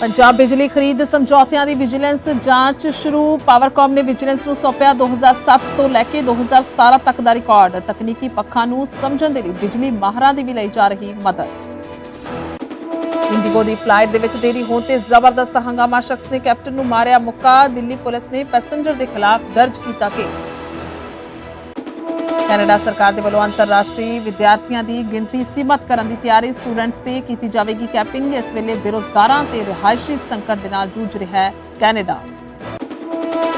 ਪੰਜਾਬ ਬਿਜਲੀ ਖਰੀਦ ਸਮਝੌਤਿਆਂ ਦੀ ਵਿਜੀਲੈਂਸ ਜਾਂਚ ਸ਼ੁਰੂ। ਪਾਵਰਕਾਮ ਨੇ ਵਿਜੀਲੈਂਸ ਨੂੰ ਸੌਂਪਿਆ 2007 ਤੋਂ ਲੈ ਕੇ 2017 ਤੱਕ ਦਾ ਰਿਕਾਰਡ। ਤਕਨੀਕੀ ਪੱਖਾਂ ਨੂੰ ਸਮਝਣ ਦੇ ਲਈ ਬਿਜਲੀ ਮਾਹਰਾਂ ਦੀ ਵੀ ਲਈ ਜਾ ਰਹੀ ਮਦਦ। ਇੰਡੀਗੋ ਦੀ ਫਲਾਈਟ ਦੇ ਵਿੱਚ ਦੇਰੀ ਹੋਣ ਤੇ ਜ਼ਬਰਦਸਤ ਹੰਗਾਮਾ। ਸ਼ਖਸ ਨੇ ਕੈਪਟਨ ਨੂੰ ਮਾਰਿਆ ਮੁੱਕਾ। ਦਿੱਲੀ ਪੁਲਿਸ ਨੇ ਪੈਸੇਂਜਰ ਦੇ ਖਿਲਾਫ ਦਰਜ ਕੀਤਾ ਕੇਸ। ਕੈਨੇਡਾ ਸਰਕਾਰ ਦੇ ਵੱਲੋਂ ਅੰਤਰਰਾਸ਼ਟਰੀ ਵਿਦਿਆਰਥੀਆਂ ਦੀ ਗਿਣਤੀ ਸੀਮਤ ਕਰਨ ਦੀ ਤਿਆਰੀ ਸਟੂਡੈਂਟਸ ਤੇ ਕੀਤੀ ਜਾਵੇਗੀ ਕੈਪਿੰਗ। ਇਸ ਵੇਲੇ ਬੇਰੋਜ਼ਗਾਰਾਂ ਤੇ ਰਿਹਾਇਸ਼ੀ ਸੰਕਟ ਦੇ ਨਾਲ ਜੂਝ ਰਿਹਾ ਹੈ ਕੈਨੇਡਾ।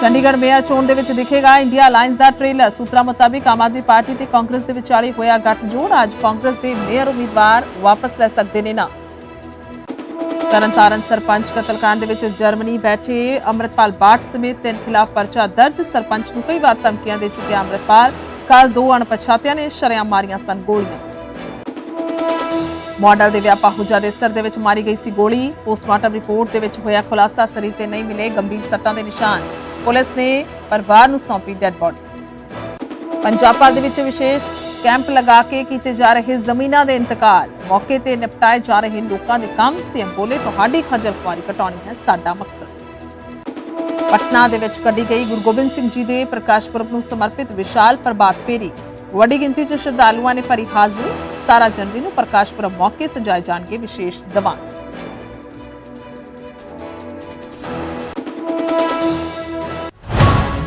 ਚੰਡੀਗੜ੍ਹ ਮੇਅਰ ਚੋਣ ਦੇ ਵਿੱਚ ਦਿਖੇਗਾ ਇੰਡੀਆ ਅਲਾਈਅੰਸ ਦਾ ਟ੍ਰੇਲਰ। ਸੂਤਰਾਂ ਮੁਤਾਬਿਕ ਆਮ ਆਦਮੀ ਪਾਰਟੀ ਤੇ ਕਾਂਗਰਸ ਦੇ ਵਿਚਾਲੇ ਹੋਇਆ ਗੱਠਜੋੜ। ਅੱਜ ਕਾਂਗਰਸ ਦੇ ਮੇਅਰ ਉਮੀਦਵਾਰ ਵਾਪਸ ਲੈ ਸਕਦੇ ਨੇ ਨਾ। ਤਰਨਤਾਰਨ ਸਰਪੰਚ ਕਤਲकांड ਦੇ ਵਿੱਚ ਜਰਮਨੀ ਬੈਠੇ ਅੰਮ੍ਰਿਤਪਾਲ ਬਾਟ ਸਮੇਤ ਤਿੰਨ ਖਿਲਾਫ ਪਰਚਾ ਦਰਜ। ਸਰਪੰਚ ਨੂੰ ਕਈ ਵਾਰ ਧਮਕੀਆਂ ਦੇ ਚੁੱਕਿਆ ਅੰਮ੍ਰਿਤਪਾਲ। ਕੱਲ ਦੋ ਅਣਪਛਾਤਿਆਂ ਨੇ ਸ਼ਰੇਆਮ ਮਾਰੀਆਂ ਸਨ ਗੋਲੀਆਂ। ਮਾਡਲ ਦੇ ਵਿਆਪਾ ਹੁਜਾ ਦੇ ਸਿਰ ਦੇ ਵਿੱਚ ਮਾਰੀ ਗਈ ਸੀ ਗੋਲੀ। ਪੋਸਟਮਾਰਟਮ ਰਿਪੋਰਟ ਦੇ ਵਿੱਚ ਹੋਇਆ ਖੁਲਾਸਾ, ਸਰੀਰ ਤੇ ਨਹੀਂ ਮਿਲੇ ਗੰਭੀਰ ਸੱਟਾਂ ਦੇ ਨਿਸ਼ਾਨ। ਪੁਲਿਸ ਨੇ ਪਰਿਵਾਰ ਨੂੰ ਸੌਂਪੀ ਡੈੱਡ ਬੋਡੀ। ਪੰਜਾਬ ਭਰ ਦੇ ਵਿੱਚ ਵਿਸ਼ੇਸ਼ ਕੈਂਪ ਲਗਾ ਕੇ ਕੀਤੇ ਜਾ ਰਹੇ ਜ਼ਮੀਨਾਂ ਦੇ ਇੰਤਕਾਲ। ਮੌਕੇ ਤੇ ਨਿਪਟਾਏ ਜਾ ਰਹੇ ਲੋਕਾਂ ਦੇ ਕੰਮ, ਸੀਐਮ ਬੋਲੇ, ਤੁਹਾਡੀ ਖੱਜਲ ਖੁਆਰੀ ਘਟਾਉਣੀ ਹੈ ਸਾਡਾ ਮਕਸਦ। ਪਟਨਾ ਦੇ ਵਿੱਚ ਕੱਢੀ ਗਈ ਗੁਰੂ ਗੋਬਿੰਦ ਸਿੰਘ ਜੀ ਦੇ ਪ੍ਰਕਾਸ਼ ਪੁਰਬ ਨੂੰ ਸਮਰਪਿਤ ਵਿਸ਼ਾਲ ਪ੍ਰਭਾਤ ਫੇਰੀ। ਵੱਡੀ ਗਿਣਤੀ 'ਚ ਸ਼ਰਧਾਲੂਆਂ ਨੇ ਭਰੀ ਹਾਜ਼ਰੀ। 17 ਜਨਵਰੀ ਨੂੰ ਪ੍ਰਕਾਸ਼ ਪੁਰਬ ਮੌਕੇ ਸਜਾਏ ਜਾਣਗੇ ਵਿਸ਼ੇਸ਼ ਦੀਵਾਨ।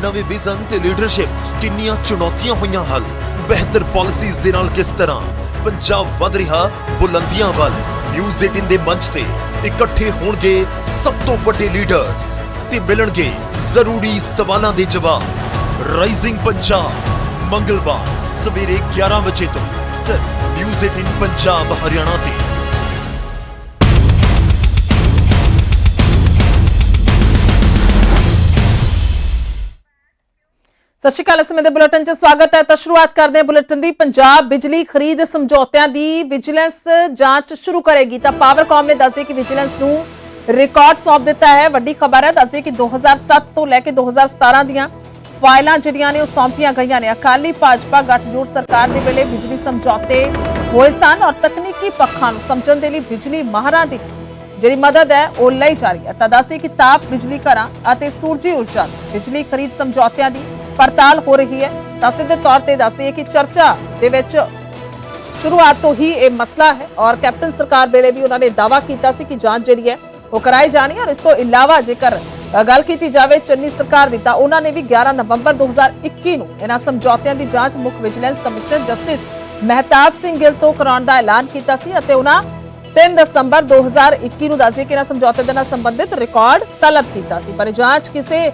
ਨਵੇਂ ਵਿਜ਼ਨ ਤੇ ਲੀਡਰਸ਼ਿਪ। ਕਿੰਨੀਆਂ ਚੁਣੌਤੀਆਂ ਹੋਈਆਂ ਹੱਲ। ਬਿਹਤਰ ਪਾਲਿਸੀਜ਼ ਦੇ ਨਾਲ ਕਿਸ ਤਰ੍ਹਾਂ? ਪੰਜਾਬ ਵਧ ਰਿਹਾ ਬੁਲੰਦੀਆਂ ਵੱਲ। ਨਿਊਜ਼ 18 ਦੇ ਮੰਚ ਤੇ ਇਕੱਠੇ ਹੋਣਗੇ ਸਭ ਤੋਂ ਵੱਡੇ ਲੀਡਰ ਤੇ ਮਿਲਣਗੇ ਜ਼ਰੂਰੀ ਸਵਾਲਾਂ ਦੇ ਜਵਾਬ। ਰਾਈਜ਼ਿੰਗ ਪੰਜਾਬ ਮੰਗਲਵਾਰ, ਸਵੇਰੇ 11 ਵਜੇ ਤੋਂ ਸਿਰਫ ਨਿਊਜ਼ 18 ਪੰਜਾਬ ਹਰਿਆਣਾ ਤੇ। ਸਤਿ ਸ਼੍ਰੀ ਅਕਾਲ, ਇਸ ਸਮੇਂ ਦੇ ਬੁਲੇਟਿਨ 'ਚ ਸਵਾਗਤ ਹੈ। ਤਾਂ ਸ਼ੁਰੂਆਤ ਕਰਦੇ ਹਾਂ ਬੁਲੇਟਿਨ ਦੀ। ਪੰਜਾਬ ਬਿਜਲੀ ਖਰੀਦ ਸਮਝੌਤਿਆਂ ਦੀ ਵਿਜੀਲੈਂਸ ਜਾਂਚ ਸ਼ੁਰੂ ਕਰੇਗੀ। ਤਾਂ ਪਾਵਰਕਾਮ ਨੇ ਦੱਸਦੇ ਕਿ ਵਿਜੀਲੈਂਸ ਨੂੰ ਰਿਕਾਰਡ ਸੌਂਪ ਦਿੱਤਾ ਹੈ। ਵੱਡੀ ਖਬਰ ਹੈ, ਦੱਸਦੇ ਕਿ 2007 ਤੋਂ ਲੈ ਕੇ 2017 ਦੀਆਂ ਫਾਈਲਾਂ ਜਿਹੜੀਆਂ ਨੇ, ਉਹ ਸੌਂਪੀਆਂ ਗਈਆਂ ਨੇ। ਅਕਾਲੀ ਭਾਜਪਾ ਗੱਠਜੋੜ ਸਰਕਾਰ ਦੇ ਵੇਲੇ ਬਿਜਲੀ ਸਮਝੌਤੇ ਹੋਏ ਸਨ ਔਰ ਤਕਨੀਕੀ ਪੱਖਾਂ ਨੂੰ ਸਮਝਣ ਦੇ ਲਈ ਬਿਜਲੀ ਮਾਹਰਾਂ ਦੀ ਜਿਹੜੀ ਮਦਦ ਹੈ, ਉਹ ਲਈ ਜਾ ਰਹੀ ਹੈ। ਤਾਂ ਦੱਸਦੇ ਕਿ ਤਾਪ ਬਿਜਲੀ ਘਰਾਂ ਅਤੇ ਸੂਰਜੀ ਊਰਜਾ, ਬਿਜਲੀ ਖਰੀਦ ਸਮਝੌਤਿਆਂ ਦੀ ਪੜਤਾਲ ਹੋ ਰਹੀ ਹੈ। ਤਾਂ ਸਿੱਧੇ ਤੌਰ ਤੇ ਦੱਸਦੇ ਕਿ ਚਰਚਾ ਦੇ ਵਿੱਚ ਸ਼ੁਰੂਆਤ ਤੋਂ ਹੀ ਇਹ ਮਸਲਾ ਹੈ ਔਰ ਕੈਪਟਨ ਸਰਕਾਰ ਵੇਲੇ ਵੀ ਉਹਨਾਂ ਨੇ ਦਾਵਾ ਕੀਤਾ ਸੀ ਕਿ ਜਾਂਚ ਜਿਹੜੀ ਹੈ ਉਹ ਕਰਾਈ ਜਾਣੀ ਔਰ ਇਸ ਤੋਂ ਇਲਾਵਾ ਜੇਕਰ ਗੱਲ ਕੀਤੀ ਜਾਵੇ ਚੰਨੀ ਸਰਕਾਰ ਦੀ, ਤਾਂ ਉਹਨਾਂ ਨੇ ਵੀ 11 ਨਵੰਬਰ 2021 ਨੂੰ ਇਹਨਾਂ ਸਮਝੌਤਿਆਂ ਦੀ ਜਾਂਚ ਮੁੱਖ vigilance commissioner justice Mehtab Singh Gill ਤੋਂ ਕਰਾਉਣ ਦਾ ਐਲਾਨ ਕੀਤਾ ਸੀ ਅਤੇ ਉਹਨਾਂ 3 ਦਸੰਬਰ 2021 ਨੂੰ ਦੱਸਦੇ ਕਿ ਇਹਨਾਂ ਸਮਝੌਤੇ ਦੇ ਨਾਲ ਸੰਬੰਧਿਤ ਰਿਕਾਰਡ ਤਲਬ ਕੀਤਾ ਸੀ। ਪਰ ਜਾਂਚ ਕਿਸੇ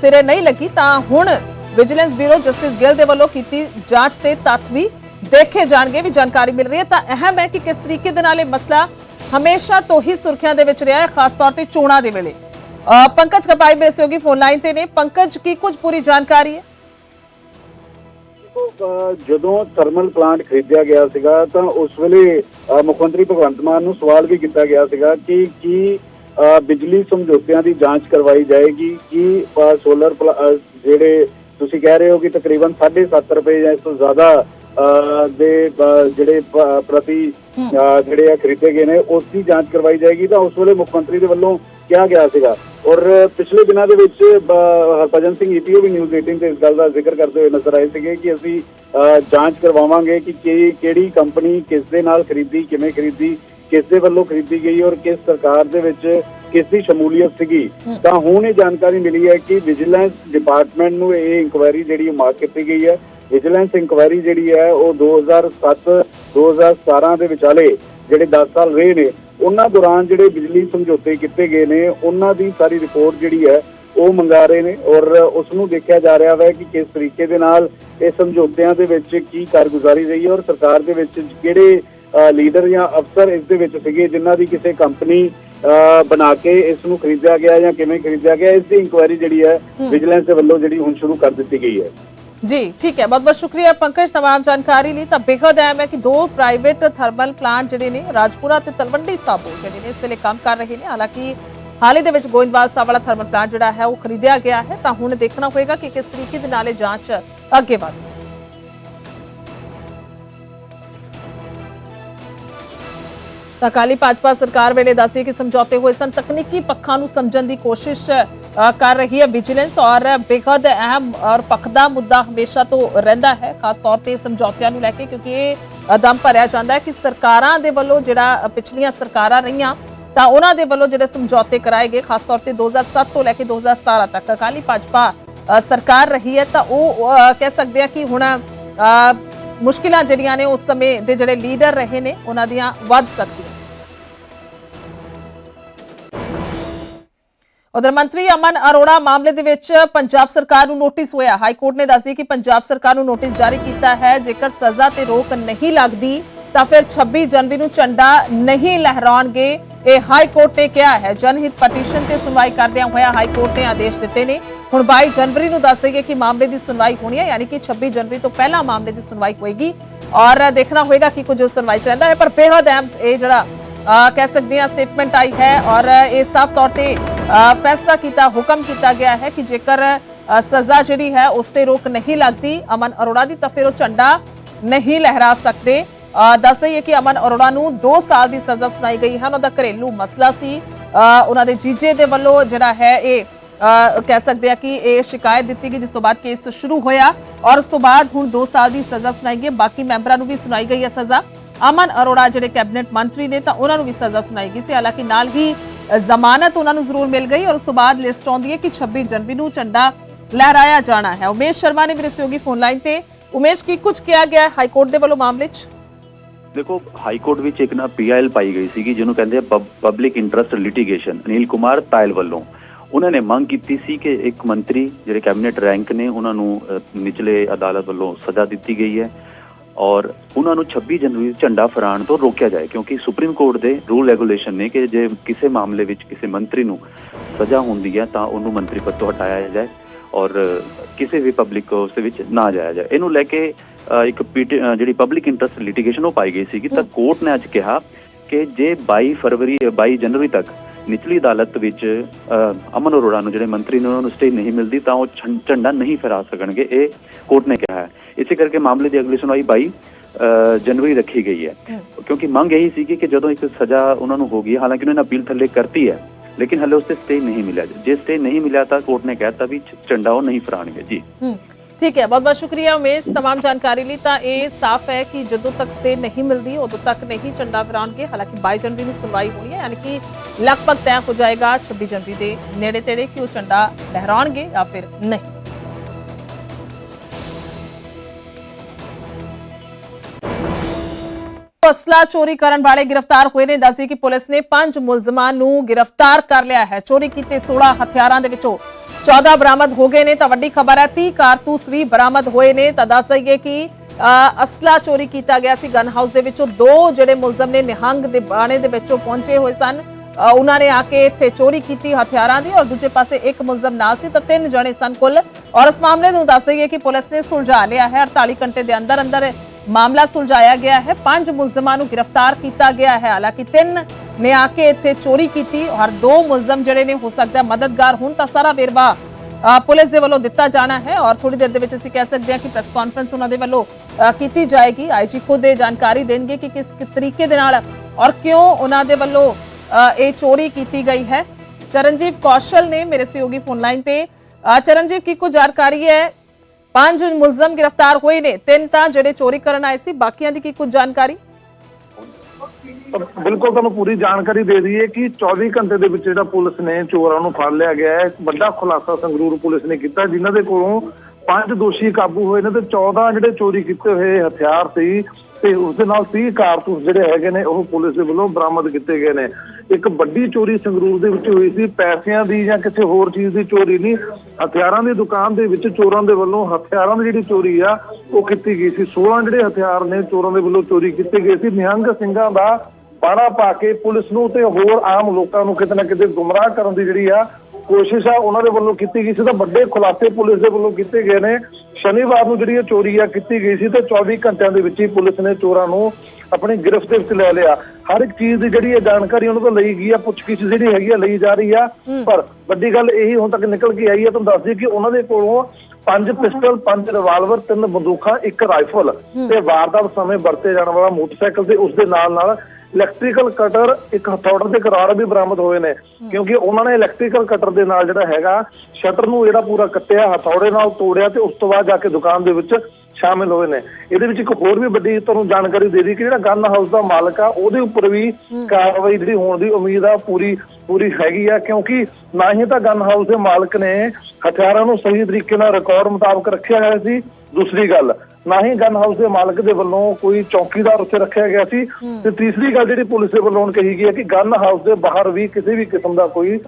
ਸਿਰੇ ਨਹੀਂ ਲੱਗੀ, ਤਾਂ ਹੁਣ ਵਿਜੀਲੈਂਸ ਬਿਊਰੋ ਜਸਟਿਸ ਗਿੱਲ ਦੇ ਵੱਲੋਂ ਕੀਤੀ ਜਾਂਚ ਤੇ ਤੱਥ ਵੀ ਦੇਖੇ ਜਾਣਗੇ, ਵੀ ਜਾਣਕਾਰੀ ਮਿਲ ਰਹੀ ਹੈ। ਤਾਂ ਅਹਿਮ ਹੈ ਕਿ ਕਿਸ ਤਰੀਕੇ ਦੇ ਨਾਲ ਇਹ ਮਸਲਾ ਹਮੇਸ਼ਾ ਤੋਂ ਹੀ ਸੁਰਖੀਆਂ ਦੇ ਵਿੱਚ ਰਿਹਾ ਹੈ, ਖਾਸ ਤੌਰ ਤੇ ਚੋਣਾਂ ਦੇ ਵੇਲੇ। ਪੰਕਜ ਕਪਾਈ ਮੇਰੇ ਫੋਨ ਲਾਈਨ ਤੇ ਨੇ। ਪੰਕਜ, ਕੀ ਕੁਝ ਪੂਰੀ ਜਾਣਕਾਰੀ ਹੈ? ਜਦੋਂ ਥਰਮਲ ਪਲਾਂਟ ਖਰੀਦਿਆ ਗਿਆ ਸੀਗਾ, ਤਾਂ ਉਸ ਵੇਲੇ ਮੁੱਖ ਮੰਤਰੀ ਭਗਵੰਤ ਮਾਨ ਨੂੰ ਸਵਾਲ ਵੀ ਕੀਤਾ ਗਿਆ ਸੀਗਾ ਕਿ ਕੀ ਬਿਜਲੀ ਸਮਝੌਤਿਆਂ ਦੀ ਜਾਂਚ ਕਰਵਾਈ ਜਾਏਗੀ, ਕਿ ਸੋਲਰ ਜਿਹੜੇ ਤੁਸੀਂ ਕਹਿ ਰਹੇ ਹੋ ਕਿ ਤਕਰੀਬਨ 7.5 ਰੁਪਏ ਜਾਂ ਇਸ ਤੋਂ ਜ਼ਿਆਦਾ ਦੇ ਜਿਹੜੇ ਪ੍ਰਤੀ ਜਿਹੜੇ ਆ ਖਰੀਦੇ ਗਏ ਨੇ ਉਸ ਦੀ ਜਾਂਚ ਕਰਵਾਈ ਜਾਏਗੀ। ਤਾਂ ਉਸ ਵੇਲੇ ਮੁੱਖ ਮੰਤਰੀ ਦੇ ਵੱਲੋਂ ਕਿਹਾ ਗਿਆ ਸੀਗਾ। ਔਰ ਪਿਛਲੇ ਦਿਨਾਂ ਦੇ ਵਿੱਚ ਹਰਭਜਨ ਸਿੰਘ ਈਟੀਓ ਵੀ ਨਿਊਜ਼ 18 ਤੇ ਇਸ ਗੱਲ ਦਾ ਜ਼ਿਕਰ ਕਰਦੇ ਹੋਏ ਨਜ਼ਰ ਆਏ ਸੀਗੇ ਕਿ ਅਸੀਂ ਜਾਂਚ ਕਰਵਾਵਾਂਗੇ ਕਿ ਕਿਹੜੀ ਕੰਪਨੀ ਕਿਸ ਦੇ ਨਾਲ ਖਰੀਦੀ ਕਿਵੇਂ ਖਰੀਦੀ ਕਿਸ ਦੇ ਵੱਲੋਂ ਖਰੀਦੀ ਗਈ ਔਰ ਕਿਸ ਸਰਕਾਰ ਦੇ ਵਿੱਚ ਕਿਸ ਦੀ ਸ਼ਮੂਲੀਅਤ ਸੀਗੀ। ਤਾਂ ਹੁਣ ਇਹ ਜਾਣਕਾਰੀ ਮਿਲੀ ਹੈ ਕਿ ਵਿਜੀਲੈਂਸ ਡਿਪਾਰਟਮੈਂਟ ਨੂੰ ਇਹ ਇਨਕੁਆਇਰੀ ਜਿਹੜੀ ਮਾਰਕ ਕੀਤੀ ਗਈ ਹੈ। ਵਿਜੀਲੈਂਸ ਇਨਕੁਆਇਰੀ ਜਿਹੜੀ ਹੈ ਉਹ 2007 2017 ਦੇ ਵਿਚਾਲੇ ਜਿਹੜੇ 10 ਸਾਲ ਰਹੇ ਨੇ ਉਹਨਾਂ ਦੌਰਾਨ ਜਿਹੜੇ ਬਿਜਲੀ ਸਮਝੌਤੇ ਕੀਤੇ ਗਏ ਨੇ ਉਹਨਾਂ ਦੀ ਸਾਰੀ ਰਿਪੋਰਟ ਜਿਹੜੀ ਹੈ ਉਹ ਮੰਗਾ ਰਹੇ ਨੇ ਔਰ ਉਸ ਨੂੰ ਦੇਖਿਆ ਜਾ ਰਿਹਾ ਹੈ ਕਿ ਕਿਸ ਤਰੀਕੇ ਦੇ ਨਾਲ ਇਹ ਸਮਝੌਤਿਆਂ ਦੇ ਵਿੱਚ ਕੀ ਕਾਰਗੁਜ਼ਾਰੀ ਰਹੀ ਹੈ ਔਰ ਸਰਕਾਰ ਦੇ ਵਿੱਚ ਕਿਹੜੇ ਲੀਡਰ ਜਾਂ ਅਫਸਰ ਇਸ ਦੇ ਵਿੱਚ ਸੀਗੇ ਜਿਨ੍ਹਾਂ ਦੀ ਕਿਸੇ ਕੰਪਨੀ ਬਣਾ ਕੇ ਇਸ ਨੂੰ ਖਰੀਦਿਆ ਗਿਆ ਜਾਂ ਕਿਵੇਂ ਖਰੀਦਿਆ ਗਿਆ ਇਸ ਦੀ ਇਨਕੁਆਇਰੀ ਜਿਹੜੀ ਹੈ ਵਿਜੀਲੈਂਸ ਦੇ ਵੱਲੋਂ ਜਿਹੜੀ ਹੁਣ ਸ਼ੁਰੂ ਕਰ ਦਿੱਤੀ ਗਈ ਹੈ। जी ठीक है बहुत बहुत शुक्रिया पंकज तमाम ਜਾਣਕਾਰੀ ਲਈ। ਤਾਂ ਬੇहद ਅਹਿਮ ਹੈ ਕਿ ਦੋ ਪ੍ਰਾਈਵੇਟ ਥਰਮਲ ਪਲਾਂਟ ਜਿਹੜੇ ਨੇ, ਰਾਜਪੁਰਾ ਤੇ ਤਲਵੰਡੀ ਸਾਬੋ ਜਿਹੜੇ ਨੇ, ਇਸ ਵੇਲੇ ਕੰਮ ਕਰ ਰਹੇ ਨੇ। ਹਾਲਾਂਕਿ ਹਾਲੇ ਦੇ ਵਿੱਚ ਗੋਇੰਦਵਾਲ ਸਾਹਿਬ ਵਾਲਾ ਥਰਮਲ ਪਲਾਂਟ ਜਿਹੜਾ ਹੈ, ਉਹ ਖਰੀਦਿਆ ਗਿਆ ਹੈ। ਤਾਂ ਹੁਣ ਦੇਖਣਾ ਹੋਏਗਾ ਕਿ ਕਿਸ ਤਰੀਕੇ ਦੇ ਨਾਲ ਇਹ ਜਾਂਚ ਅੱਗੇ ਵਧਦੀ ਹੈ ਤਾਂ ਅਕਾਲੀ ਭਾਜਪਾ ਸਰਕਾਰ ਵੇਲੇ ਦੱਸਦੀ ਹੈ ਕਿ ਸਮਝੌਤੇ ਹੋਏ ਸਨ। ਤਕਨੀਕੀ ਪੱਖਾਂ ਨੂੰ ਸਮਝਣ ਦੀ ਕੋਸ਼ਿਸ਼ ਕਰ ਰਹੀ ਹੈ ਵਿਜੀਲੈਂਸ ਔਰ ਬੇਹੱਦ ਅਹਿਮ ਔਰ ਪੱਖਦਾ ਮੁੱਦਾ ਹਮੇਸ਼ਾ ਤੋਂ ਰਹਿੰਦਾ ਹੈ, ਖਾਸ ਤੌਰ ਤੇ ਸਮਝੌਤਿਆਂ ਨੂੰ ਲੈ ਕੇ, ਕਿਉਂਕਿ ਇਹ ਦਮ ਭਰਿਆ ਜਾਂਦਾ ਹੈ ਕਿ ਸਰਕਾਰਾਂ ਦੇ ਵੱਲੋਂ ਜਿਹੜਾ ਪਿਛਲੀਆਂ ਸਰਕਾਰਾਂ ਰਹੀਆਂ, ਤਾਂ ਉਹਨਾਂ ਦੇ ਵੱਲੋਂ ਜਿਹੜੇ ਸਮਝੌਤੇ ਕਰਾਏ ਗਏ, ਖਾਸ ਤੌਰ ਤੇ 2007 ਤੋਂ ਲੈ ਕੇ 2017 ਤੱਕ। ਅਕਾਲੀ ਭਾਜਪਾ ਸਰਕਾਰ ਰਹੀ ਹੈ ਤਾਂ ਉਹ ਕਹਿ ਸਕਦੇ ਆ ਕਿ ਹੁਣ ਮੁਸ਼ਕਿਲਾਂ ਜਿਹੜੀਆਂ ਨੇ, ਉਸ ਸਮੇਂ ਦੇ ਜਿਹੜੇ ਲੀਡਰ ਰਹੇ ਨੇ, ਉਹਨਾਂ ਦੀਆਂ ਵੱਧ ਸਕਦੀਆਂ ਉਧਰ ਮੰਤਰੀ ਅਮਨ ਅਰੋੜਾ ਮਾਮਲੇ ਦੇ ਵਿੱਚ ਪੰਜਾਬ ਸਰਕਾਰ ਨੂੰ ਨੋਟਿਸ ਹੋਇਆ। ਹਾਈ ਕੋਰਟ ਨੇ ਦੱਸਦੀ ਕਿ ਪੰਜਾਬ ਸਰਕਾਰ ਨੂੰ ਨੋਟਿਸ ਜਾਰੀ ਕੀਤਾ ਹੈ। ਜੇਕਰ ਸਜ਼ਾ ਤੇ ਰੋਕ ਨਹੀਂ ਲੱਗਦੀ ਤਾਂ ਫਿਰ 26 ਜਨਵਰੀ ਨੂੰ ਝੰਡਾ ਨਹੀਂ ਲਹਿਰਾਉਣਗੇ। ਇਹ ਹਾਈ ਕੋਰਟ ਨੇ ਕਿਹਾ ਹੈ। ਜਨਹਿਤ ਪਟੀਸ਼ਨ ਤੇ ਸੁਣਵਾਈ ਕਰਦਿਆਂ ਹੋਇਆ ਹਾਈ ਕੋਰਟ ਨੇ ਆਦੇਸ਼ ਦਿੱਤੇ ਨੇ। ਹੁਣ 22 ਜਨਵਰੀ ਨੂੰ ਦੱਸ ਦਈਏ ਕਿ ਮਾਮਲੇ ਦੀ ਸੁਣਵਾਈ ਹੋਣੀ ਹੈ ਯਾਨੀ ਕਿ 26 ਜਨਵਰੀ ਤੋਂ ਪਹਿਲਾਂ ਮਾਮਲੇ ਦੀ ਸੁਣਵਾਈ ਹੋਏਗੀ। ਔਰ ਦੇਖਣਾ ਹੋਏਗਾ ਕਿ ਕੁਝ ਸੁਣਵਾਈ 'ਚ ਰਹਿੰਦਾ ਹੈ ਪਰ ਬੇਹੱਦ ਅਹਿਮ ਇਹ ਜਿਹੜਾ ਅ, ਕਹਿ ਸਕਦੇ ਹਾਂ ਸਟੇਟਮੈਂਟ ਆਈ ਹੈ। ਔਰ ਇਹ ਸਾਫ਼ ਤੌਰ ਤੇ ਫੈਸਲਾ ਕੀਤਾ ਹੁਕਮ ਕੀਤਾ ਗਿਆ ਹੈ ਕਿ ਜੇਕਰ ਸਜ਼ਾ ਜਿਹੜੀ ਹੈ ਉਸ ਤੇ ਰੋਕ ਨਹੀਂ ਲੱਗਦੀ ਅਮਨ ਅਰੋੜਾ ਦੀ ਤਾਂ ਫਿਰ ਉਹ ਝੰਡਾ ਨਹੀਂ ਲਹਿਰਾ ਸਕਦੇ। ਦੱਸ ਦਈਏ ਕਿ ਅਮਨ ਅਰੋੜਾ ਨੂੰ 2 ਸਾਲ ਦੀ ਸਜ਼ਾ ਸੁਣਾਈ ਗਈ ਹੈ ਉਹਨਾਂ ਦਾ ਘਰੇਲੂ ਮਸਲਾ ਸੀ। ਅ, ਉਹਨਾਂ ਦੇ ਜੀਜੇ ਦੇ ਵੱਲੋਂ ਜਿਹੜਾ ਹੈ ਇਹ ਅ, ਕਹਿ ਸਕਦੇ ਆ ਕਿ ਇਹ ਸ਼ਿਕਾਇਤ ਦਿੱਤੀ ਗਈ ਜਿਸ ਤੋਂ ਬਾਅਦ ਕੇਸ ਸ਼ੁਰੂ ਹੋਇਆ ਔਰ ਉਸ ਤੋਂ ਬਾਅਦ ਹੁਣ 2 ਸਾਲ ਦੀ ਸਜ਼ਾ ਸੁਣਾਈ ਗਈ ਹੈ। ਬਾਕੀ ਮੈਂਬਰਾਂ ਨੂੰ ਵੀ ਸੁਣਾਈ ਗਈ ਹੈ ਸਜ਼ਾ। ਅਮਨ ਅਰੋੜਾ ਜਿਹੜੇ ਕੈਬਨਿਟ ਮੰਤਰੀ ਨੇ ਤਾਂ ਉਹਨਾਂ ਨੂੰ ਵੀ ਸਜ਼ਾ ਸੁਣਾਈ ਗਈ ਸੀ। ਹਾਲਾਂਕਿ ਨਾਲ ਹੀ ਜ਼ਮਾਨਤ ਉਹਨਾਂ ਨੂੰ ਜ਼ਰੂਰ ਮਿਲ ਗਈ ਔਰ ਉਸ ਤੋਂ ਬਾਅਦ ਲਿਸਟ ਆਉਂਦੀ ਹੈ ਕਿ 26 ਜਨਵਰੀ ਨੂੰ ਝੰਡਾ ਲਹਿਰਾਇਆ ਜਾਣਾ ਹੈ। ਉਮੇਸ਼ ਸ਼ਰਮਾ ਨੇ ਮੇਰੇ ਸਹਿਯੋਗੀ ਫੋਨ ਲਾਈਨ ਤੇ। ਉਮੇਸ਼, ਕੀ ਕੁਝ ਕਿਹਾ ਗਿਆ ਹਾਈ ਕੋਰਟ ਦੇ ਵੱਲੋਂ ਮਾਮਲੇ 'ਚ? ਦੇਖੋ, ਹਾਈ ਕੋਰਟ ਵਿੱਚ ਇੱਕ ਨਾ ਪੀਆਈਐਲ ਪਾਈ ਗਈ ਸੀਗੀ, ਜਿਹਨੂੰ ਕਹਿੰਦੇ ਆ public interest litigation, Anil Kumar Tayal ਵੱਲੋਂ। ਉਹਨਾਂ ਨੇ ਮੰਗ ਕੀਤੀ ਸੀ ਕਿ ਇੱਕ ਮੰਤਰੀ, ਜਿਹੜੇ ਕੈਬਨਿਟ ਰੈਂਕ ਨੇ, ਉਹਨਾਂ ਨੂੰ ਨਿਚਲੇ ਅਦਾਲਤ ਵੱਲੋਂ ਸਜ਼ਾ ਦਿੱਤੀ ਗਈ ਹੈ। ਔਰ ਉਹਨਾਂ ਨੂੰ 26 ਜਨਵਰੀ ਨੂੰ ਝੰਡਾ ਫਹਰਾਉਣ ਤੋਂ ਰੋਕਿਆ ਜਾਏ ਕਿਉਂਕਿ ਸੁਪਰੀਮ ਕੋਰਟ ਦੇ ਰੂਲ ਰੈਗੂਲੇਸ਼ਨ ਨੇ ਕਿ ਜੇ ਕਿਸੇ ਮਾਮਲੇ ਵਿੱਚ ਕਿਸੇ ਮੰਤਰੀ ਨੂੰ ਸਜ਼ਾ ਹੁੰਦੀ ਹੈ ਤਾਂ ਉਹਨੂੰ ਮੰਤਰੀ ਪਦ ਤੋਂ ਹਟਾਇਆ ਜਾਏ ਔਰ ਕਿਸੇ ਵੀ ਪਬਲਿਕ ਉਸ ਦੇ ਵਿੱਚ ਨਾ ਜਾਇਆ ਜਾਏ। ਇਹਨੂੰ ਲੈ ਕੇ ਇੱਕ ਜਿਹੜੀ ਪਬਲਿਕ ਇੰਟਰਸਟ ਲਿਟੀਗੇਸ਼ਨ ਉਹ ਪਾਈ ਗਈ ਸੀਗੀ। ਤਾਂ ਕੋਰਟ ਨੇ ਅੱਜ ਕਿਹਾ ਕਿ ਜੇ 22 ਫਰਵਰੀ 22 ਜਨਵਰੀ ਤੱਕ ਨਿਚਲੀ ਅਦਾਲਤ ਵਿੱਚ ਅ, ਅਮਨ ਅਰੋੜਾ ਨੂੰ ਜਿਹੜੇ ਮੰਤਰੀ ਨੇ ਉਹਨਾਂ ਨੂੰ ਸਟੇ ਨਹੀਂ ਮਿਲਦੀ ਤਾਂ ਉਹ ਝੰ- ਝੰਡਾ ਨਹੀਂ ਫਹਿਰਾ ਸਕਣਗੇ ਇਹ ਕੋਰਟ ਨੇ ਕਿਹਾ ਹੈ ਇਸੇ ਕਰਕੇ ਮਾਮਲੇ ਦੀ ਅਗਲੀ ਸੁਣਵਾਈ 22 ਅ, ਜਨਵਰੀ ਰੱਖੀ ਗਈ ਹੈ ਕਿਉਂਕਿ ਮੰਗ ਇਹੀ ਸੀ ਕਿ ਜਦੋਂ ਇੱਕ ਸਜ਼ਾ ਉਹਨਾਂ ਨੂੰ ਹੋ ਗਈ ਹੈ, ਹਾਲਾਂਕਿ ਉਹਨਾਂ ਨੇ ਅਪੀਲ ਥੱਲੇ ਕਰਤੀ ਹੈ ਲੇਕਿਨ ਹਲੇ ਉਸ ਤੇ ਸਟੇ ਨਹੀਂ ਮਿਲਿਆ ਜੇ ਸਟੇ ਨਹੀਂ ਮਿਲਿਆ ਤਾਂ ਕੋਰਟ ਨੇ ਕਹਿਤਾ ਵੀ ਝ- ਝੰਡਾ ਉਹ ਨਹੀਂ ਫਹਰਾਣਗੇ ਜੀ ਹੂੰ ਠੀਕ ਹੈ ਬਹੁਤ ਬਹੁਤ ਸ਼ੁਕਰੀਆ ਉਮੇਸ਼ तमाम ਜਾਣਕਾਰੀ ਲਈ ਤਾਂ ਇਹ ਸਾਫ਼ ਹੈ ਕਿ ਜਦੋਂ ਤੱਕ ਸਟੇ ਨਹੀਂ ਮਿਲਦੀ ਉਦੋਂ ਤੱਕ ਨਹੀਂ ਝੰਡਾ ਫਹਰਾਉਣਗੇ ਹਾਲਾਂਕਿ 22 ਜਨਵਰੀ ਨੂੰ ਸੁਣਵਾਈ ਹੋਣੀ ਹੈ ਯਾਨੀ ਕਿ ਲਗਭਗ ਤੈਅ ਹੋ ਜਾਏਗਾ। 26 ਜਨਵਰੀ ਦੇ ਨੇੜੇ ਤੇੜੇ ਕਿ ਉਹ ਝੰਡਾ ਲਹਿਰਾਉਣਗੇ ਜਾਂ ਫਿਰ ਨਹੀਂ। ਅਸਲਾ ਚੋਰੀ ਕਰਨ ਵਾਲੇ ਗ੍ਰਿਫਤਾਰ ਹੋਏ ਨੇ। ਦੱਸੀ ਕਿ ਪੁਲਿਸ ਨੇ ਪੰਜ ਮੁਲਜ਼ਮਾਂ ਨੂੰ ਗ੍ਰਿਫਤਾਰ ਕਰ ਲਿਆ ਹੈ। ਚੋਰੀ ਕੀਤੇ 16 ਹਥਿਆਰਾਂ ਦੇ ਵਿੱਚੋਂ 14 ਬਰਾਮਦ ਹੋ ਗਏ ਨੇ। ਤਾਂ ਵੱਡੀ ਖਬਰ ਹੈ 30 ਕਾਰਤੂਸ ਵੀ ਬਰਾਮਦ ਹੋਏ ਨੇ। ਤਾਂ ਦੱਸ ਦਈਏ ਕਿ ਅ, ਅਸਲਾ ਚੋਰੀ ਕੀਤਾ ਗਿਆ ਸੀ। ਗਨ ਹਾਊਸ ਦੇ ਵਿੱਚੋਂ ਦੋ ਜਿਹੜੇ ਮੁਲਜ਼ਮ ਨੇ ਨਿਹੰਗ ਦੇ ਬਾਣੇ ਦੇ ਵਿੱਚੋਂ ਪਹੁੰਚੇ ਹੋਏ ਸਨ। ਉਹਨਾਂ ਨੇ ਆ ਕੇ ਇੱਥੇ ਚੋਰੀ ਕੀਤੀ ਹਥਿਆਰਾਂ ਦੀ ਔਰ ਦੂਜੇ ਪਾਸੇ ਇੱਕ ਮੁਲਜ਼ਮ ਨਾਲ ਸੀ ਤਾਂ ਤਿੰਨ ਜਣੇ ਸਨ ਕੁੱਲ। ਔਰ ਇਸ ਮਾਮਲੇ ਨੂੰ ਦੱਸ ਦਈਏ ਕਿ ਪੁਲਿਸ ਨੇ ਸੁਲਝਾ ਲਿਆ ਹੈ। 48 ਘੰਟੇ ਦੇ ਅੰਦਰ ਅੰਦਰ ਮਾਮਲਾ ਸੁਲਝਾਇਆ ਗਿਆ ਹੈ। ਪੰਜ ਮੁਲਜ਼ਮਾਂ ਨੂੰ ਗ੍ਰਿਫਤਾਰ ਕੀਤਾ ਗਿਆ ਹੈ। ਹਾਲਾਂਕਿ ਤਿੰਨ ਨੇ ਆ ਕੇ ਇੱਥੇ ਚੋਰੀ ਕੀਤੀ ਔਰ ਦੋ ਮੁਲਜ਼ਮ ਜਿਹੜੇ ਨੇ ਹੋ ਸਕਦਾ ਮਦਦਗਾਰ ਹੋਣ ਤਾਂ ਸਾਰਾ ਵੇਰਵਾ ਪੁਲਿਸ ਦੇ ਵੱਲੋਂ ਦਿੱਤਾ ਜਾਣਾ ਹੈ। ਔਰ ਥੋੜੀ ਦੇਰ ਦੇ ਵਿੱਚ ਅਸੀਂ ਕਹਿ ਸਕਦੇ ਹਾਂ ਕਿ ਪ੍ਰੈਸ ਕਾਨਫਰੰਸ ਉਹਨਾਂ ਦੇ ਵੱਲੋਂ ਅ, ਕੀਤੀ ਜਾਏਗੀ। ਆਈਜੀ ਖੁਦ ਇਹ ਜਾਣਕਾਰੀ ਦੇਣਗੇ ਕਿ ਕਿਸ ਕਿਸ ਤਰੀਕੇ ਦੇ ਨਾਲ ਔਰ ਕਿਉਂ ਉਹਨਾਂ ਦੇ ਵੱਲੋਂ ਇਹ ਚੋਰੀ ਕੀਤੀ ਗਈ ਹੈ। ਚਰਨਜੀਵ ਕੌਸ਼ਲ ਨੇ ਮੇਰੇ ਸਹਿਯੋਗੀ ਫੋਨ ਲਾਈਨ ਤੇ ਅ, ਕੀ ਕੁਝ ਜਾਣਕਾਰੀ ਹੈ? ਪੰਜ ਮੁਲਜ਼ਮ ਗ੍ਰਿਫਤਾਰ ਹੋਏ ਨੇ ਤਿੰਨ ਤਾਂ ਜਿਹੜੇ ਚੋਰੀ ਕਰਨ ਆਏ ਸੀ ਬਾਕੀਆਂ ਦੀ ਕੀ ਕੁਝ ਜਾਣਕਾਰੀ? ਬਿਲਕੁਲ ਤੁਹਾਨੂੰ ਪੂਰੀ ਜਾਣਕਾਰੀ ਦੇ ਦਈਏ ਕਿ 24 ਘੰਟੇ ਦੇ ਵਿੱਚ ਜਿਹੜਾ ਪੁਲਿਸ ਨੇ ਚੋਰਾਂ ਨੂੰ ਫੜ ਲਿਆ ਗਿਆ ਹੈ। ਵੱਡਾ ਖੁਲਾਸਾ ਸੰਗਰੂਰ ਪੁਲਿਸ ਨੇ ਕੀਤਾ ਜਿਨ੍ਹਾਂ ਦੇ ਕੋਲੋਂ ਪੰਜ ਦੋਸ਼ੀ ਕਾਬੂ ਹੋਏ ਨੇ ਤੇ 14 ਜਿਹੜੇ ਚੋਰੀ ਕੀਤੇ ਹੋਏ ਹਥਿਆਰ ਸੀ ਤੇ ਉਸ ਦੇ ਨਾਲ 30 ਕਾਰਤੂਸ ਜਿਹੜੇ ਹੈਗੇ ਨੇ ਉਹ ਪੁਲਿਸ ਦੇ ਵੱਲੋਂ ਬਰਾਮਦ ਕੀਤੇ ਗਏ ਨੇ। ਇੱਕ ਵੱਡੀ ਚੋਰੀ ਸੰਗਰੂਰ ਦੇ ਵਿੱਚ ਹੋਈ ਸੀ। ਪੈਸਿਆਂ ਦੀ ਜਾਂ ਕਿਸੇ ਹੋਰ ਚੀਜ਼ ਦੀ ਚੋਰੀ ਨਹੀਂ। ਹਥਿਆਰਾਂ ਦੀ ਦੁਕਾਨ ਦੇ ਵਿੱਚ ਚੋਰਾਂ ਦੇ ਵੱਲੋਂ ਹਥਿਆਰਾਂ ਦੀ ਜਿਹੜੀ ਚੋਰੀ ਆ, ਉਹ ਕੀਤੀ ਗਈ ਸੀ। 16 ਜਿਹੜੇ ਹਥਿਆਰ ਨੇ, ਚੋਰਾਂ ਦੇ ਵੱਲੋਂ ਚੋਰੀ ਕੀਤੇ ਗਏ ਸੀ। ਨਿਹੰਗ ਸਿੰਘਾਂ ਦਾ ਬਾਣਾ ਪਾ ਕੇ ਪੁਲਿਸ ਨੂੰ ਤੇ ਹੋਰ ਆਮ ਲੋਕਾਂ ਨੂੰ ਕਿਤੇ ਨਾ ਕਿਤੇ ਗੁੰਮਰਾਹ ਕਰਨ ਦੀ ਜਿਹੜੀ ਆ ਕੋਸ਼ਿਸ਼ ਆ ਉਹਨਾਂ ਦੇ ਵੱਲੋਂ ਕੀਤੀ ਗਈ ਸੀ ਤਾਂ ਵੱਡੇ ਖੁਲਾਸੇ ਪੁਲਿਸ ਦੇ ਵੱਲੋਂ ਕੀਤੇ ਗਏ ਨੇ। ਸ਼ਨੀਵਾਰ ਨੂੰ ਜਿਹੜੀ ਇਹ ਚੋਰੀ ਆ ਕੀਤੀ ਗਈ ਸੀ ਤੇ 24 ਘੰਟਿਆਂ ਦੇ ਵਿੱਚ ਹੀ ਪੁਲਿਸ ਨੇ ਚੋਰਾਂ ਨੂੰ ਆਪਣੀ ਗ੍ਰਿਫਤ ਦੇ ਵਿੱਚ ਲੈ ਲਿਆ। ਹਰ ਇੱਕ ਚੀਜ਼ ਦੀ ਜਿਹੜੀ ਇਹ ਜਾਣਕਾਰੀ ਉਹਨਾਂ ਤੋਂ ਲਈ ਗਈ ਆ ਪੁੱਛਗਿੱਛ ਜਿਹੜੀ ਹੈਗੀ ਆ ਲਈ ਜਾ ਰਹੀ ਆ। ਪਰ ਵੱਡੀ ਗੱਲ ਇਹੀ ਹੁਣ ਤੱਕ ਨਿਕਲ ਕੇ ਆਈ ਆ ਤੁਹਾਨੂੰ ਦੱਸ ਦਈਏ ਕਿ ਉਹਨਾਂ ਦੇ ਕੋਲੋਂ ਪੰਜ ਪਿਸਟਲ ਪੰਜ ਰਿਵਾਲਵਰ ਤਿੰਨ ਬੰਦੂਕਾਂ ਇੱਕ ਰਾਈਫਲ ਤੇ ਵਾਰਦਾਤ ਸਮੇਂ ਵਰਤੇ ਜਾਣ ਵਾਲਾ ਮੋਟਰਸਾਈਕਲ ਤੇ ਉਸ ਦੇ ਨਾਲ ਨਾਲ ਇਲੈਕਟ੍ਰੀਕਲ ਕਟਰ ਇੱਕ ਹਥੌੜਾ ਤੇ ਕਰਾਰ ਵੀ ਬਰਾਮਦ ਹੋਏ ਨੇ। ਕਿਉਂਕਿ ਉਹਨਾਂ ਨੇ ਇਲੈਕਟ੍ਰੀਕਲ ਕਟਰ ਦੇ ਨਾਲ ਜਿਹੜਾ ਹੈਗਾ ਸ਼ਟਰ ਨੂੰ ਜਿਹੜਾ ਪੂਰਾ ਕੱਟਿਆ ਹਥੌੜੇ ਨਾਲ ਤੋੜਿਆ ਤੇ ਉਸ ਤੋਂ ਬਾਅਦ ਜਾ ਕੇ ਦੁਕਾਨ ਦੇ ਵਿੱਚ ਸ਼ਾਮਿਲ ਹੋਏ ਨੇ। ਇਹਦੇ ਵਿੱਚ ਇੱਕ ਹੋਰ ਵੀ ਵੱਡੀ ਤੁਹਾਨੂੰ ਜਾਣਕਾਰੀ ਦੇ ਦੀ ਕਿ ਜਿਹੜਾ ਗਨ ਹਾਊਸ ਦਾ ਮਾਲਕ ਆ ਉਹਦੇ ਉੱਪਰ ਵੀ ਕਾਰਵਾਈ ਜਿਹੜੀ ਹੋਣ ਦੀ ਉਮੀਦ ਆ ਪੂਰੀ ਪੂਰੀ ਹੈਗੀ ਆ। ਕਿਉਂਕਿ ਨਾ ਹੀ ਤਾਂ ਗਨ ਹਾਊਸ ਦੇ ਮਾਲਕ ਨੇ ਹਥਿਆਰਾਂ ਨੂੰ ਸਹੀ ਤਰੀਕੇ ਨਾਲ ਰਿਕਾਰਡ ਮੁਤਾਬਕ ਰੱਖਿਆ ਗਿਆ ਸੀ ਦੂਸਰੀ ਗੱਲ ਨਾ ਹੀ ਗਨ ਹਾਊਸ ਦੇ ਮਾਲਕ ਦੇ ਵੱਲੋਂ ਕੋਈ ਚੌਕੀਦਾਰ ਉੱਥੇ ਰੱਖਿਆ ਗਿਆ ਸੀ। ਤੇ ਤੀਸਰੀ ਗੱਲ ਜਿਹੜੀ ਪੁਲਿਸ ਦੇ ਵੱਲੋਂ ਹੁਣ ਕਹੀ ਗਈ ਹੈ ਕਿ ਗਨ ਹਾਊਸ ਦੇ ਬਾਹਰ ਵੀ ਕਿਸੇ ਵੀ ਕਿਸਮ ਦਾ ਕੋਈ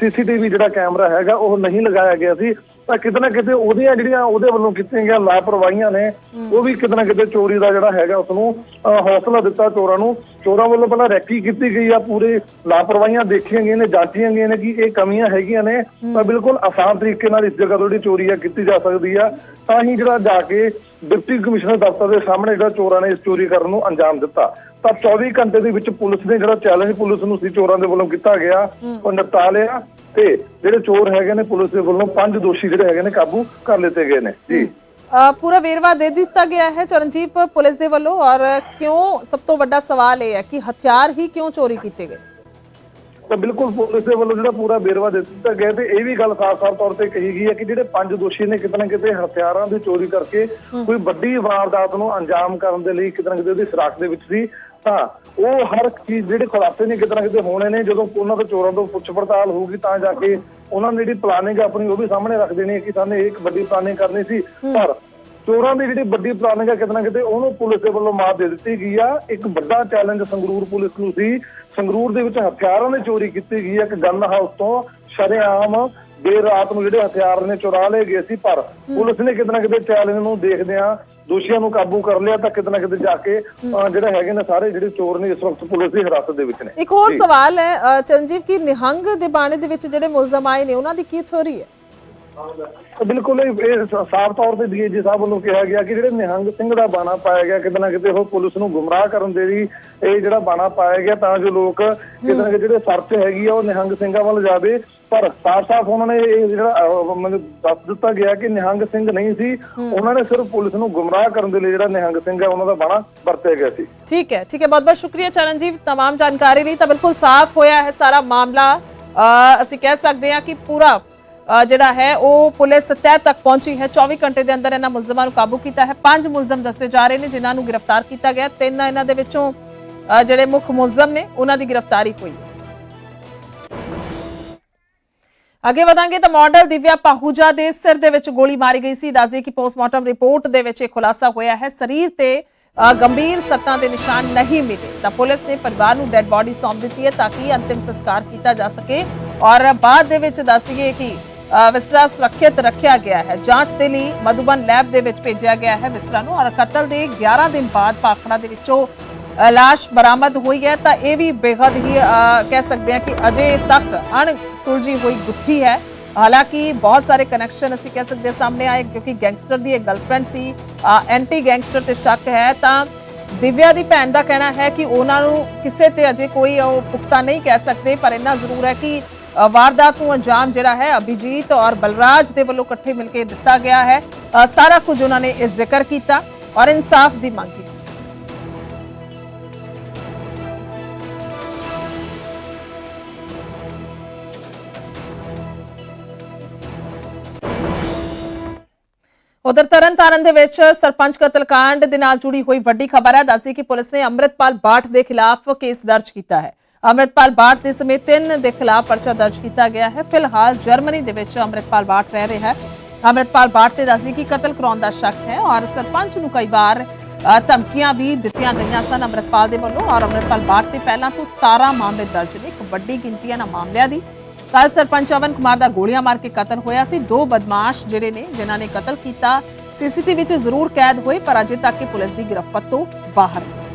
ਸੀਸੀਟੀਵੀ ਜਿਹੜਾ ਕੈਮਰਾ ਹੈਗਾ ਉਹ ਨਹੀਂ ਲਗਾਇਆ ਗਿਆ ਸੀ। ਤਾਂ ਕਿਤੇ ਨਾ ਕਿਤੇ ਉਹਦੀਆਂ ਜਿਹੜੀਆਂ ਉਹਦੇ ਵੱਲੋਂ ਕੀਤੀਆਂ ਗਈਆਂ ਲਾਪਰਵਾਹੀਆਂ ਨੇ ਉਹ ਵੀ ਕਿਤੇ ਨਾ ਕਿਤੇ ਚੋਰੀ ਦਾ ਜਿਹੜਾ ਹੈਗਾ ਉਸ ਨੂੰ ਹੌਸਲਾ ਦਿੱਤਾ ਚੋਰਾਂ ਨੂੰ। ਚੋਰਾਂ ਵੱਲੋਂ ਪਹਿਲਾਂ ਰੈਕੀ ਕੀਤੀ ਗਈ ਆ, ਪੂਰੇ ਲਾਪਰਵਾਹੀਆਂ ਦੇਖੀਆਂ ਗਈਆਂ ਨੇ, ਜਾਂਚੀਆਂ ਗਈਆਂ ਨੇ ਕਿ ਇਹ ਕਮੀਆਂ ਹੈਗੀਆਂ ਨੇ। ਤਾਂ ਬਿਲਕੁਲ ਆਸਾਨ ਤਰੀਕੇ ਨਾਲ ਇਸ ਜਗ੍ਹਾ ਤੋਂ ਜਿਹੜੀ ਚੋਰੀ ਆ, ਕੀਤੀ ਜਾ ਸਕਦੀ ਆ। ਤਾਂ ਹੀ ਜਿਹੜਾ ਜਾ ਕੇ ਡਿਪਟੀ ਕਮਿਸ਼ਨਰ ਦਫ਼ਤਰ ਦੇ ਸਾਹਮਣੇ ਜਿਹੜਾ ਚੋਰਾਂ ਨੇ ਇਸ ਚੋਰੀ ਕਰਨ ਨੂੰ ਅੰਜਾਮ ਦਿੱਤਾ। ਤਾਂ 24 ਘੰਟੇ ਦੇ ਵਿੱਚ ਪੁਲਿਸ ਨੇ ਜਿਹੜਾ ਚੈਲੰਜ ਪੁਲਿਸ ਨੂੰ ਸੀ, ਚੋਰਾਂ ਦੇ ਵੱਲੋਂ ਕੀਤਾ ਗਿਆ। ਉਹ ਨਿਪਟਾ ਲਿਆ ਤੇ ਜਿਹੜੇ ਚੋਰ ਹੈਗੇ ਨੇ, ਪੁਲਿਸ ਦੇ ਵੱਲੋਂ ਪੰਜ ਦੋਸ਼ੀ ਜਿਹੜੇ ਹੈਗੇ ਨੇ ਕਾਬੂ ਕਰ ਲਿੱਤੇ ਗਏ ਨੇ। ਜੀ। ਪੂਰਾ ਵੇਰਵਾ ਦੇ ਦਿੱਤਾ ਗਿਆ ਹੈ ਚਰਨਜੀਤ ਪੁਲਿਸ ਦੇ ਵੱਲੋਂ ਔਰ ਕਿਉਂ ਸਭ ਤੋਂ ਵੱਡਾ ਸਵਾਲ ਇਹ ਹੈ ਕਿ ਹਥਿਆਰ ਹੀ ਕਿਉਂ ਚੋਰੀ ਕੀਤੇ ਗਏ? ਤਾਂ ਬਿਲਕੁਲ ਪੁਲਿਸ ਦੇ ਵੱਲੋਂ ਜਿਹੜਾ ਪੂਰਾ ਬੇਰਵਾ ਦੇ ਦਿੱਤਾ ਗਿਆ ਤੇ ਇਹ ਵੀ ਗੱਲ ਸਾਫ਼-ਸਾਫ਼ ਤੌਰ ਤੇ ਕਹੀ ਗਈ ਹੈ ਕਿ ਜਿਹੜੇ ਪੰਜ ਦੋਸ਼ੀ ਨੇ ਕਿਤੇ ਨਾ ਕਿਤੇ ਹਥਿਆਰਾਂ ਦੀ ਚੋਰੀ ਕਰਕੇ ਕੋਈ ਵੱਡੀ ਵਾਰਦਾਤ ਨੂੰ ਅੰਜਾਮ ਕਰਨ ਦੇ ਲਈ ਕਿਤੇ ਨਾ ਕਿਤੇ ਉਹਦੀ ਸਰਾਖ ਦੇ ਵਿੱਚ ਸੀ। ਤਾਂ ਉਹ ਹਰ ਚੀਜ਼ ਜਿਹੜੇ ਖੁਲਾਸੇ ਨੇ ਕਿਤੇ ਨਾ ਕਿਤੇ ਹੋਣੇ ਨੇ ਜਦੋਂ ਉਹਨਾਂ ਤੋਂ ਚੋਰਾਂ ਤੋਂ ਪੁੱਛ ਪੜਤਾਲ ਹੋਊਗੀ ਤਾਂ ਜਾ ਕੇ ਉਹਨਾਂ ਨੇ ਜਿਹੜੀ ਪਲਾਨਿੰਗ ਆਪਣੀ ਉਹ ਵੀ ਸਾਹਮਣੇ ਰੱਖ ਦੇਣੀ ਹੈ ਕਿ ਸਾਨੂੰ ਇੱਕ ਵੱਡੀ ਪਲਾਨਿੰਗ ਕਰਨੀ ਸੀ। ਪਰ ਚੋਰਾਂ ਦੀ ਜਿਹੜੀ ਵੱਡੀ ਪਲਾਨਿੰਗ ਹੈ ਕਿਤੇ ਨਾ ਕਿਤੇ ਉਹਨੂੰ ਪੁਲਿਸ ਦੇ ਵੱਲੋਂ ਮਾਤ ਦੇ ਦਿੱਤੀ ਗਈ ਆ। ਇੱਕ ਵੱਡਾ ਚੈਲੰਜ ਸੰਗਰੂਰ ਪੁਲਿਸ ਨੂੰ ਸੀ। ਸੰਗਰੂਰ ਦੇ ਵਿੱਚ ਹਥਿਆਰਾਂ ਦੀ ਚੋਰੀ ਕੀਤੀ ਗਈ ਹੈ ਇੱਕ ਗਨ ਹਾਊਸ ਤੋਂ। ਸ਼ਰੇਆਮ ਦੇਰ ਰਾਤ ਨੂੰ ਜਿਹੜੇ ਹਥਿਆਰ ਨੇ ਚੁਰਾ ਲਏ ਗਏ ਸੀ ਪਰ ਪੁਲਿਸ ਨੇ ਕਿਤੇ ਨਾ ਕਿਤੇ ਚੈਲੰਜ ਨੂੰ ਦੇਖਦਿਆਂ ਦੋਸ਼ੀਆਂ ਨੂੰ ਕਾਬੂ ਕਰ ਲਿਆ ਤਾਂ ਕਿਤੇ ਨਾ ਕਿਤੇ ਜਾ ਕੇ ਜਿਹੜੇ ਹੈਗੇ ਨੇ ਸਾਰੇ ਜਿਹੜੇ ਚੋਰ ਨੇ ਇਸ ਵਕਤ ਪੁਲਿਸ ਦੀ ਹਿਰਾਸਤ ਦੇ ਵਿੱਚ ਨੇ। ਇੱਕ ਹੋਰ ਸਵਾਲ ਹੈ ਚਰਨਜੀਤ ਕਿ ਨਿਹੰਗ ਦੇ ਬਾਣੇ ਦੇ ਵਿੱਚ ਜਿਹੜੇ ਮੁਲਜ਼ਮ ਆਏ ਨੇ ਉਹਨਾਂ ਦੀ ਕੀ ਥਿਉਰੀ ਹੈ? ਬਿਲਕੁਲ ਇਹ ਇਹ ਸ- ਸਾਫ਼ ਤੌਰ ਤੇ ਡੀਏਜੀ ਸਾਹਿਬ ਵੱਲੋਂ ਕਿਹਾ ਗਿਆ ਕਿ ਜਿਹੜੇ ਨਿਹੰਗ ਸਿੰਘ ਦਾ ਬਾਣਾ ਪਾਇਆ ਗਿਆ ਕਿਤੇ ਨਾ ਕਿਤੇ ਉਹ ਪੁਲਿਸ ਨੂੰ ਗੁੰਮਰਾਹ ਕਰਨ ਦੇ ਲਈ ਇਹ ਜਿਹੜਾ ਬਾਣਾ ਪਾਇਆ ਗਿਆ ਤਾਂ ਜੋ ਲੋਕ ਕਿਤੇ ਨਾ ਕਿਤੇ ਜਿਹੜੇ ਸਰਚ ਹੈਗੀ ਆ ਉਹ ਨਿਹੰਗ ਸਿੰਘਾਂ ਵੱਲ ਜਾਵੇ ਪਰ ਸਾਫ਼-ਸਾਫ਼ ਉਹਨਾਂ ਨੇ ਇਹ ਜਿਹੜਾ ਅਹ, ਮੈਨੂੰ ਦੱਸ ਦਿੱਤਾ ਗਿਆ ਕਿ ਨਿਹੰਗ ਸਿੰਘ ਨਹੀਂ ਸੀ ਉਹਨਾਂ ਨੇ ਸਿਰਫ ਪੁਲਿਸ ਨੂੰ ਗੁੰਮਰਾਹ ਕਰਨ ਦੇ ਲਈ ਜਿਹੜਾ ਨਿਹੰਗ ਸਿੰਘ ਹੈ ਉਹਨਾਂ ਦਾ ਬਾਣਾ ਵਰਤਿਆ ਗਿਆ ਸੀ ਠੀਕ ਹੈ ਠੀਕ ਹੈ ਬਹੁਤ ਬਹੁਤ ਸ਼ੁਕਰੀਆ ਚਰਨਜੀਤ तमाम ਜਾਣਕਾਰੀ ਲਈ ਤਾਂ ਬਿਲਕੁਲ ਸਾਫ਼ ਹੋਇਆ ਹੈ ਸਾਰਾ ਮਾਮਲਾ ਅ, ਅਸੀਂ ਕਹਿ ਸਕਦੇ ਹਾਂ ਕਿ ਪੂਰਾ ਅ, ਜਿਹੜਾ ਹੈ ਉਹ ਪੁਲਿਸ ਤਹਿ ਤੱਕ ਪਹੁੰਚੀ ਹੈ। 24 ਘੰਟੇ ਦੇ ਅੰਦਰ ਇਹਨਾਂ ਮੁਲਜ਼ਮਾਂ ਨੂੰ ਕਾਬੂ ਕੀਤਾ ਹੈ। ਪੰਜ ਮੁਲਜ਼ਮ ਦੱਸੇ ਜਾ ਰਹੇ ਨੇ ਜਿਨ੍ਹਾਂ ਨੂੰ ਗ੍ਰਿਫਤਾਰ ਕੀਤਾ ਗਿਆ। ਤਿੰਨ ਇਹਨਾਂ ਦੇ ਵਿੱਚੋਂ ਜਿਹੜੇ ਮੁੱਖ ਮੁਲਜ਼ਮ ਨੇ ਉਹਨਾਂ ਦੀ ਗ੍ਰਿਫਤਾਰੀ ਹੋਈ ਹੈ। ਅੱਗੇ ਵਧਾਂਗੇ ਤਾਂ ਮਾਡਲ ਦਿਵਿਆ ਪਾਹੂਜਾ ਦੇ ਸਿਰ ਦੇ ਵਿੱਚ ਗੋਲੀ ਮਾਰੀ ਗਈ ਸੀ। ਦੱਸਦੇ ਕਿ ਪੋਸਟਮਾਰਟਮ ਰਿਪੋਰਟ ਦੇ ਵਿੱਚ ਇਹ ਖੁਲਾਸਾ ਹੋਇਆ ਹੈ। ਸਰੀਰ ਤੇ ਅ, ਗੰਭੀਰ ਸੱਟਾਂ ਦੇ ਨਿਸ਼ਾਨ ਨਹੀਂ ਮਿਲੇ। ਤਾਂ ਪੁਲਿਸ ਨੇ ਪਰਿਵਾਰ ਨੂੰ ਡੈੱਡ ਬਾਡੀ ਸੌਂਪ ਦਿੱਤੀ ਹੈ ਤਾਂ ਕਿ ਅੰਤਿਮ ਸੰਸਕਾਰ ਕੀਤਾ ਜਾ ਸਕੇ। ਔਰ ਬਾਅਦ ਦੇ ਵਿੱਚ ਦੱਸ ਦਈਏ ਕਿ ਵਿਸਰਾ ਸੁਰੱਖਿਅਤ ਰੱਖਿਆ ਗਿਆ ਹੈ। ਜਾਂਚ ਦੇ ਲਈ ਮਧੂਬਨ ਲੈਬ ਦੇ ਵਿੱਚ ਭੇਜਿਆ ਗਿਆ ਹੈ ਵਿਸਰਾ ਨੂੰ। ਔਰ ਕਤਲ ਦੇ 11 ਦਿਨ ਬਾਅਦ ਪਾਖੜਾ ਦੇ ਵਿੱਚੋਂ ਲਾਸ਼ ਬਰਾਮਦ ਹੋਈ ਹੈ। ਤਾਂ ਇਹ ਵੀ ਬੇਹੱਦ ਹੀ ਕਹਿ ਸਕਦੇ ਹਾਂ ਕਿ ਅਜੇ ਤੱਕ ਅਣ ਸੁਲਝੀ ਹੋਈ ਗੁੱਥੀ ਹੈ। ਹਾਲਾਂਕਿ ਬਹੁਤ ਸਾਰੇ ਕਨੈਕਸ਼ਨ ਅਸੀਂ ਕਹਿ ਸਕਦੇ ਹਾਂ ਸਾਹਮਣੇ ਆਏ, ਕਿਉਂਕਿ ਗੈਂਗਸਟਰ ਦੀ ਇਹ ਗਰਲਫ੍ਰੈਂਡ ਸੀ ਐਂਟੀ ਗੈਂਗਸਟਰ ਤੇ ਸ਼ੱਕ ਹੈ। ਤਾਂ ਦਿਵਿਆ ਦੀ ਭੈਣ ਦਾ ਕਹਿਣਾ ਹੈ ਕਿ ਉਹਨਾਂ ਨੂੰ ਕਿਸੇ ਤੇ ਅਜੇ ਕੋਈ ਉਹ ਪੁਖਤਾ ਨਹੀਂ ਕਹਿ ਸਕਦੇ, ਪਰ ਇੰਨਾ ਜ਼ਰੂਰ ਹੈ ਕਿ ਵਾਰਦਾਤ ਨੂੰ ਅੰਜਾਮ ਜਿਹੜਾ ਹੈ, ਅਭਿਜੀਤ ਔਰ ਬਲਰਾਜ ਦੇ ਵੱਲੋਂ ਇਕੱਠੇ ਮਿਲ ਕੇ ਦਿੱਤਾ ਗਿਆ ਹੈ। ਸਾਰਾ ਕੁਝ ਉਹਨਾਂ ਨੇ ਇਸ ਜ਼ਿਕਰ ਕੀਤਾ ਔਰ ਇਨਸਾਫ ਦੀ ਮੰਗ ਕੀਤੀ। ਉਧਰ ਤਰਨਤਾਰਨ ਦੇ ਵਿੱਚ ਸਰਪੰਚ ਕਤਲकांड ਦੇ ਨਾਲ ਜੁੜੀ ਹੋਈ ਵੱਡੀ ਖਬਰ ਹੈ। ਦੱਸਦੀ ਕਿ ਪੁਲਿਸ ਨੇ ਅੰਮ੍ਰਿਤਪਾਲ ਬਾਠ ਦੇ ਖਿਲਾਫ ਕੇਸ ਦਰਜ ਕੀਤਾ ਹੈ। ਅੰਮ੍ਰਿਤਪਾਲ ਬਾਟ ਦੇ ਸਮੇਤ ਤਿੰਨ ਦੇ ਖਿਲਾਫ ਪਰਚਾ ਦਰਜ ਕੀਤਾ ਗਿਆ ਹੈ। ਫਿਲਹਾਲ ਜਰਮਨੀ ਦੇ ਵਿੱਚ ਅੰਮ੍ਰਿਤਪਾਲ ਬਾਠ ਰਹਿ ਰਿਹਾ ਹੈ। ਅੰਮ੍ਰਿਤਪਾਲ ਬਾਟ ਤੇ ਦੱਸਦੀ ਕਿ ਕਤਲ ਕਰਾਉਣ ਦਾ ਸ਼ੱਕ ਹੈ ਔਰ ਸਰਪੰਚ ਨੂੰ ਕਈ ਵਾਰ ਧਮਕੀਆਂ ਵੀ ਦਿੱਤੀਆਂ ਗਈਆਂ ਸਨ ਅੰਮ੍ਰਿਤਪਾਲ ਦੇ ਵੱਲੋਂ ਔਰ ਅੰਮ੍ਰਿਤਪਾਲ ਬਾਟ ਤੇ ਪਹਿਲਾਂ ਤੋਂ 17 ਮਾਮਲੇ ਦਰਜ ਨੇ, ਇੱਕ ਵੱਡੀ ਗਿਣਤੀ ਇਹਨਾਂ ਮਾਮਲਿਆਂ ਦੀ। ਕੱਲ ਸਰਪੰਚ ਅਵਨ ਕੁਮਾਰ ਦਾ ਗੋਲੀਆਂ ਮਾਰ ਕੇ ਕਤਲ ਹੋਇਆ ਸੀ। ਦੋ ਬਦਮਾਸ਼ ਜਿਹੜੇ ਨੇ, ਜਿਨ੍ਹਾਂ ਨੇ ਕਤਲ ਕੀਤਾ, ਸੀਸੀਟੀਵੀ 'ਚ ਜ਼ਰੂਰ ਕੈਦ ਹੋਏ, ਪਰ ਅਜੇ ਤੱਕ ਕਿ ਪੁਲਿਸ ਦੀ ਗ੍ਰਿਫਤ ਤੋਂ ਬਾਹਰ ਨੇ